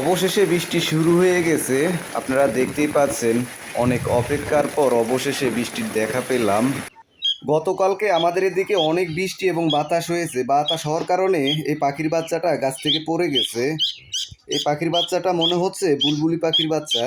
অবশেষে বৃষ্টি শুরু হয়ে গেছে। আপনারা দেখতেই পাচ্ছেন, অনেক অপেক্ষার পর অবশেষে বৃষ্টির দেখা পেলাম। গতকালকে আমাদের এদিকে অনেক বৃষ্টি এবং বাতাস হয়েছে। বাতাস হওয়ার কারণে এই পাখির বাচ্চাটা গাছ থেকে পড়ে গেছে। এই পাখির বাচ্চাটা মনে হচ্ছে বুলবুলি পাখির বাচ্চা।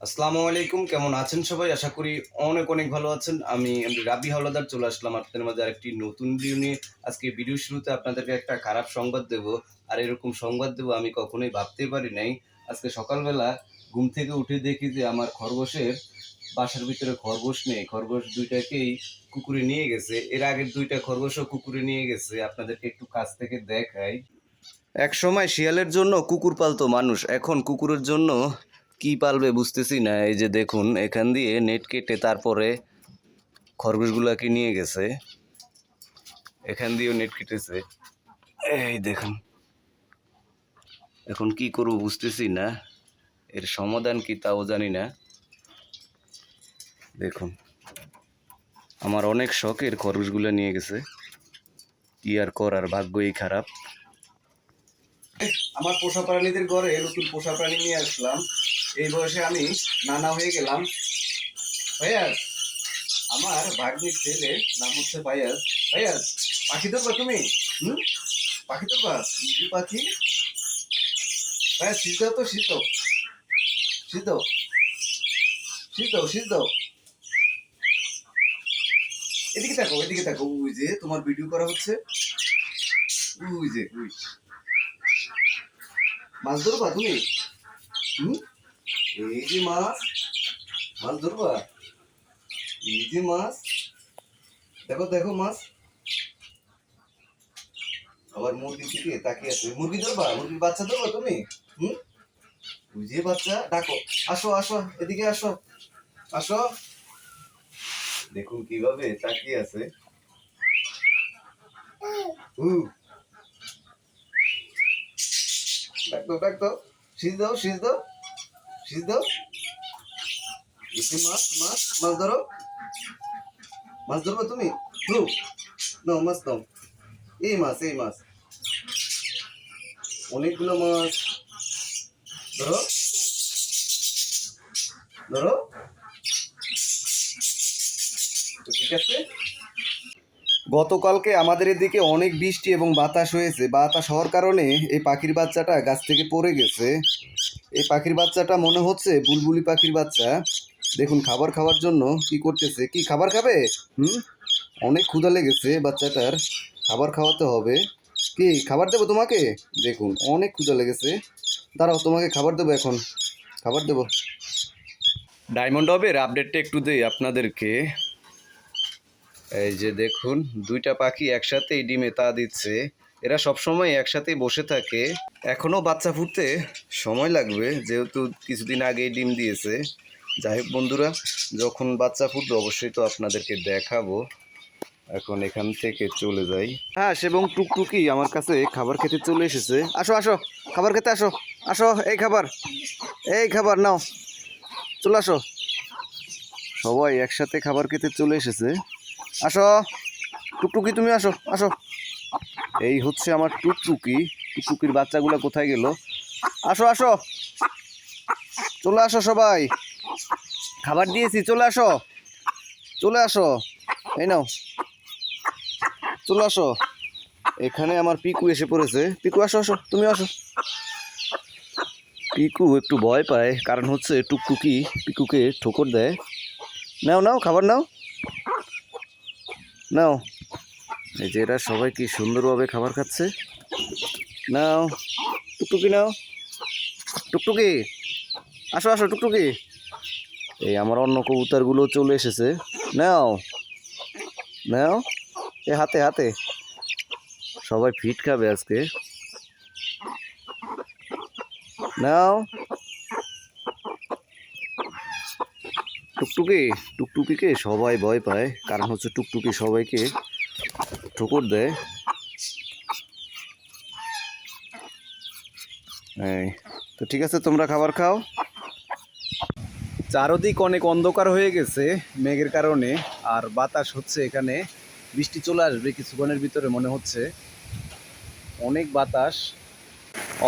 আসসালামু আলাইকুম, কেমন আছেন সবাই? আশা করি অনেক অনেক ভালো আছেন। আমি রাবি হাওলাদার, চলে আসলাম আপনাদের মাঝে আরেকটি নতুন ভিডিও নিয়ে। আজকে ভিডিও শুরুতে আপনাদেরকে একটা খারাপ সংবাদ দেব, আর এরকম সংবাদ দেব আমি কখনোই ভাবতে পারি নাই। আজকে সকালবেলা ঘুম থেকে উঠে দেখি যে আমার খরগোশের বাসার ভিতরে খরগোশ নেই। খরগোশ দুইটাকেই কুকুরে নিয়ে গেছে। এর আগের দুইটা খরগোশও কুকুরে নিয়ে গেছে। আপনাদেরকে একটু কাছ থেকে দেখাই। এক সময় শিয়ালের জন্য কুকুর পালতো মানুষ। এখন কুকুরের জন্য কি পালবে বুঝতেছি না। এই যে দেখুন, এখান দিয়ে নেট কেটে তারপরে খরগোশগুলাকে নিয়ে গেছে। এখান দিয়েও নেট কেটেছে। এই দেখুন। এখন কি করব বুঝতেছি না। এর সমাধান কি তাও জানি না। দেখুন, আমার অনেক শখের খরগোশগুলো নিয়ে গেছে। কি আর করার, ভাগ্যই খারাপ। আমার পোষা প্রাণীদের ঘরে নতুন পোষা প্রাণী নিয়ে আসলাম। এই বয়সে আমি নানা হয়ে গেলাম। ভাইয়াস আমার ভাগ্নির ছেলে নাম হচ্ছে ভাইয়াস ভাইয়াস পাখি ধরবা তুমি? হুম? পাখি ধরবা? পাখি? ভাইয়া, সিদ্ধ তো সিদ্ধ। সিদ্ধ। সিদ্ধ সিদ্ধ। এদিকে দেখো এদিকে দেখো। ওই যে তোমার ভিডিও করা হচ্ছে। ওই যে, ওই। মাছ ধরবা তুমি? হুম? যে মাছ। মাছ ধরবা? যে মাছ? দেখো দেখো মাছ। আবার মুরগি থেকে তাকিয়ে আছে। মুরগি ধরবা? মুরগির বাচ্চা ধরবা তুমি? হুম? ওই যে বাচ্চা, ডাকো। আসো আসো, এদিকে আসো। আসো। দেখুন কীভাবে তাকিয়ে আছে। হুম ডাক দাও ডাক দাও। সিজ দাও সিজ দাও। সিজ মাছ মাছ মাছ ধরো মাছ ধরবো তুমি ধরো নাও মাছ নাও এই মাছ এই মাছ অনেকগুলো মাছ ধরো ধরো ঠিক আছে। গতকালকে আমাদের এদিকে অনেক বৃষ্টি এবং বাতাস হয়েছে। বাতাস হওয়ার কারণে এই পাখির বাচ্চাটা গাছ থেকে পড়ে গেছে। এই পাখির বাচ্চাটা মনে হচ্ছে বুলবুলি পাখির বাচ্চা। দেখুন, খাবার খাওয়ার জন্য কি করতেছে? কি, খাবার খাবে? হুম? অনেক ক্ষুধা লেগেছে বাচ্চাটার। খাবার খাওয়াতে হবে। কি, খাবার দেবো তোমাকে? দেখুন, অনেক ক্ষুধা লেগেছে। দাঁড়াও, তোমাকে খাবার দেবো এখন। খাবার দেবো। ডায়মন্ড হবের আপডেটটা একটু দেই আপনাদেরকে। এই যে দেখুন, দুইটা পাখি একসাথেই ডিমে তা দিচ্ছে। এরা সবসময় একসাথেই বসে থাকে। এখনও বাচ্চা ফুটতে সময় লাগবে, যেহেতু কিছুদিন আগেই ডিম দিয়েছে। যাই হোক বন্ধুরা, যখন বাচ্চা ফুটবে অবশ্যই তো আপনাদেরকে দেখাবো। এখন এখান থেকে চলে যাই। হ্যাঁ এবং টুকটুকি আমার কাছে খাবার খেতে চলে এসেছে। আসো আসো, খাবার খেতে আসো। আসো, এই খাবার এই খাবার নাও। চলে আসো। সবাই একসাথে খাবার খেতে চলে এসেছে। আসো, টুকটুকি তুমি আসো আসো। এই হচ্ছে আমার টুকটুকি। টুকটুকির বাচ্চাগুলো কোথায় গেল? আসো আসো। চলে আসো সবাই। খাবার দিয়েছি, চলে আসো। চলে আসো। এই নাও। চলে আসো। এখানে আমার পিকু এসে পড়েছে। পিকু, আসো আসো। তুমি আসো। পিকু একটু ভয় পায়, কারণ হচ্ছে টুকটুকি পিকুকে ঠোকর দেয়। নাও নাও, খাবার নাও। নাও। এই যে এরা সবাই কি সুন্দরভাবে খাবার খাচ্ছে? নাও, টুকটুকি নাও। টুকটুকি, আসো আসো, টুকটুকি। এই আমার অন্য কবুতরগুলো চলে এসেছে। নাও নাও, এ হাতে হাতে। সবাই ফিট খাবে আজকে। নাও। টুকটুকি, টুকটুকিকে সবাই ভয় পায়। কারণ হচ্ছে টুকটুকি সবাইকে ঠোকর দেয় এই, তো ঠিক আছে, তোমরা খাবার খাও। চারদিক অনেক অন্ধকার হয়ে গেছে মেঘের কারণে, আর বাতাস হচ্ছে এখানে। বৃষ্টি চলে আসবে কিছুক্ষণের ভিতরে মনে হচ্ছে। অনেক বাতাস।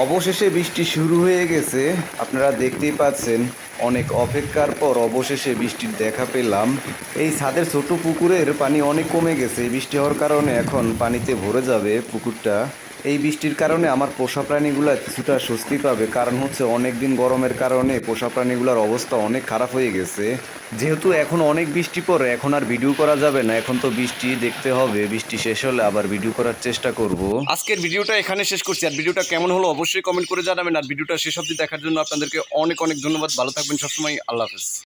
অবশেষে বৃষ্টি শুরু হয়ে গেছে, আপনারা দেখতেই পাচ্ছেন। অনেক অপেক্ষার পর অবশেষে বৃষ্টির দেখা পেলাম। এই ছাদের ছোট পুকুরের পানি অনেক কমে গেছে। বৃষ্টি হওয়ার কারণে এখন পানিতে ভরে যাবে পুকুরটা। এই বৃষ্টির কারণে আমার পোষা প্রাণীগুলো কিছুটা স্বস্তি পাবে। কারণ হচ্ছে অনেক দিন গরমের কারণে পোষা প্রাণীগুলোর অবস্থা অনেক খারাপ হয়ে গেছে। যেহেতু এখন অনেক বৃষ্টি পরে এখন আর ভিডিও করা যাবে না। এখন তো বৃষ্টি দেখতে হবে, বৃষ্টি শেষ হলে আবার ভিডিও করার চেষ্টা করব। আজকের ভিডিওটা এখানে শেষ করছি। আর ভিডিওটা কেমন হলো অবশ্যই কমেন্ট করে জানাবেন। আর ভিডিওটা শেষ অবধি দেখার জন্য আপনাদেরকে অনেক অনেক ধন্যবাদ। ভালো থাকবেন সবসময়। আল্লাহ হাফেজ।